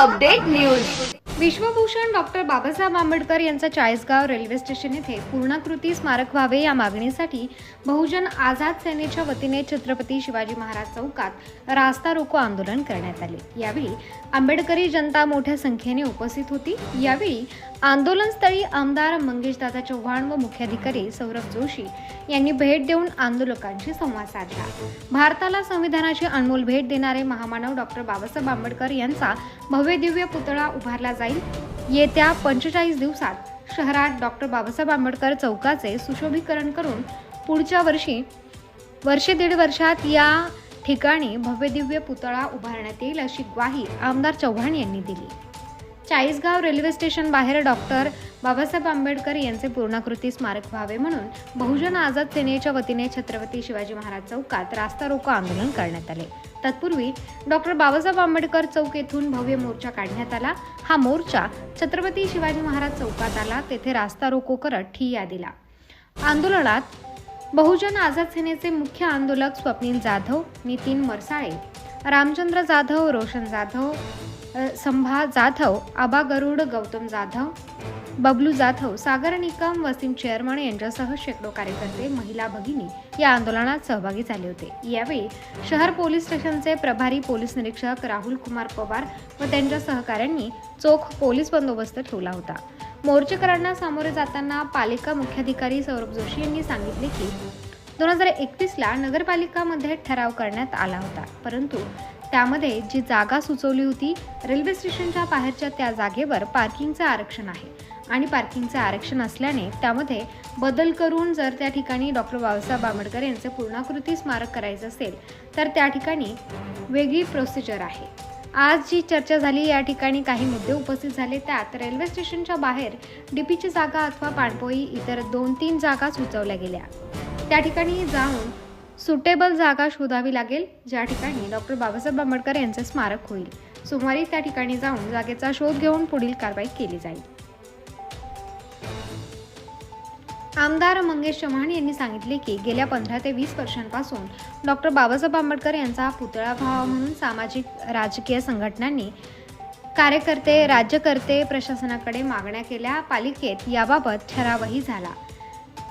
Update news. Vishwabhushan doctor Babasaheb Ambedkar यांचा Chalisgaon railway station येथे पूर्णाकृती स्मारक व्हावे या मागणीसाठी बहुजन आझाद सेनेच्या वतीने छत्रपती शिवाजी महाराज चौकात रास्ता रोको आंदोलन करण्यात आले. यावेळी आंबेडकरी जनता मोठ्या संख्येने उपस्थित होती. यावेळी आंदोलनस्थळी आमदार मंगेशदादा चव्हाण व मुख्याधिकारी सौरभ जोशी यांनी भेट देऊन आंदोलकांशी संवाद साधला. भारताला संविधानाची अनमोल भेट देणारे महामानव डॉक्टर बाबासाहेब आंबेडकर यांचा भव्य दिव्य पुतळा उभारला जाईल. येत्या पंचेचाळीस दिवसात शहरात डॉक्टर बाबासाहेब आंबेडकर चौकाचे सुशोभीकरण करून पुढच्या वर्षी वर्षे दीड वर्षात या ठिकाणी भव्यदिव्य पुतळा उभारण्यात येईल अशी ग्वाही आमदार चव्हाण यांनी दिली. चाळीसगाव रेल्वे स्टेशन बाहेर डॉक्टर बाबासाहेब आंबेडकर यांचे पूर्णाकृती स्मारक व्हावे म्हणून बहुजन आझाद सेनेच्या वतीने छत्रपती शिवाजी महाराज चौकात रास्ता रोको आंदोलन करण्यात आले. तत्पूर्वी डॉक्टर बाबासाहेब आंबेडकर चौक येथून भव्य मोर्चा काढण्यात आला. हा मोर्चा छत्रपती शिवाजी महाराज चौकात आला तेथे रास्ता रोको करत ठिय्या दिला. आंदोलनात बहुजन आझाद सेनेचे मुख्य आंदोलक स्वप्नील जाधव नितीन मरसाळे रामचंद्र जाधव रोशन जाधव संभा जाधव आबा गरुड गौतम जाधव बबलू जाधव सागर निकम वसीम चेअरमन यांच्यासह शेकडो कार्यकर्ते महिला भगिनी या आंदोलनात सहभागी झाले होते. यावेळी शहर पोलीस स्टेशनचे प्रभारी पोलीस निरीक्षक राहुल कुमार पवार व त्यांच्या सहकाऱ्यांनी चोख पोलीस बंदोबस्त ठेवला होता. मोर्चेकरांना सामोरे जाताना पालिका मुख्याधिकारी सौरभ जोशी यांनी सांगितले की दोन हजार एकवीसला नगरपालिकामध्ये ठराव करण्यात आला होता. परंतु त्यामध्ये जी जागा सुचवली होती रेल्वे स्टेशनच्या बाहेरच्या त्या जागेवर पार्किंगचं आरक्षण आहे. आणि पार्किंगचं आरक्षण असल्याने त्यामध्ये बदल करून जर त्या ठिकाणी डॉक्टर बाबासाहेब आंबेडकर यांचे पूर्णाकृती स्मारक करायचं असेल तर त्या ठिकाणी वेगळी प्रोसिजर आहे. आज जी चर्चा झाली या ठिकाणी काही मुद्दे उपस्थित झाले त्यात रेल्वे स्टेशनच्या बाहेर डीपीची जागा अथवा पाणपोई इतर दोन तीन जागा सुचवल्या गेल्या. त्या ठिकाणी जाऊन सुटेबल जागा शोधावी लागेल. ज्या ठिकाणी डॉक्टर बाबासाहेब आंबेडकर यांचे स्मारक होईल. सोमवारी त्या ठिकाणी जाऊन जागेचा शोध घेऊन पुढील कारवाई केली जाईल. आमदार मंगेश चव्हाण यांनी सांगितले की गेल्या पंधरा ते वीस वर्षांपासून डॉक्टर बाबासाहेब आंबेडकर यांचा पुतळा व्हावा म्हणून सामाजिक राजकीय संघटनांनी कार्यकर्ते राज्यकर्ते प्रशासनाकडे मागण्या केल्या. पालिकेत याबाबत ठरावही झाला.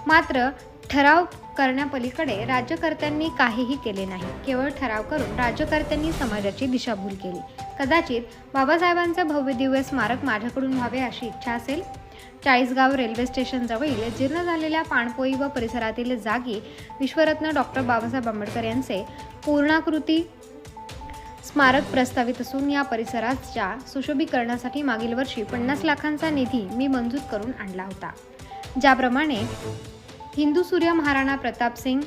मात्र ठराव करण्यापलीकडे राज्यकर्त्यांनी काहीही केले नाही. केवळ ठराव करून राज्यकर्त्यांनी समाजाची दिशाभूल केली. कदाचित बाबासाहेबांचं भव्य दिव्य स्मारक माझ्याकडून व्हावे अशी इच्छा असेल? चाळीसगाव रेल्वे स्टेशनजवळील जीर्ण झालेल्या पाणपोई व परिसरातील जागी विश्वरत्न डॉक्टर बाबासाहेब आंबेडकर यांचे पूर्णाकृती स्मारक प्रस्तावित असून या परिसराच्या सुशोभीकरणासाठी मागील वर्षी पन्नास लाखांचा निधी मी मंजूर करून आणला होता. ज्याप्रमाणे हिंदू सूर्य महाराणा प्रताप सिंग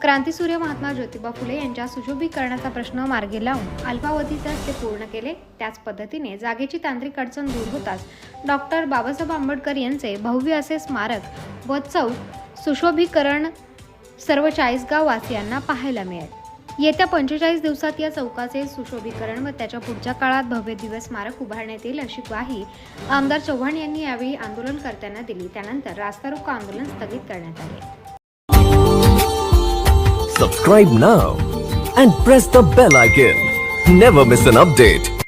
क्रांतीसूर्य महात्मा ज्योतिबा फुले यांच्या सुशोभीकरणाचा प्रश्न मार्गी लावून अल्पावधीतच ते पूर्ण केले. त्याच पद्धतीने जागेची तांत्रिक अडचण दूर होताच डॉक्टर बाबासाहेब आंबेडकर यांचे भव्य असे स्मारक व चौक सुशोभीकरण सर्व चाळीसगाव वासियांना पाहायला मिळेल. येत्या पंचेचाळीस दिवसात या चौकाचे सुशोभीकरण व त्याच्या पुढच्या काळात भव्य दिवस स्मारक उभारण्यात येईल अशी ग्वाही आमदार चव्हाण यांनी यावेळी आंदोलनकर्त्यांना दिली. त्यानंतर रास्ता रोको आंदोलन स्थगित करण्यात आले. Subscribe now and press the bell icon never miss an update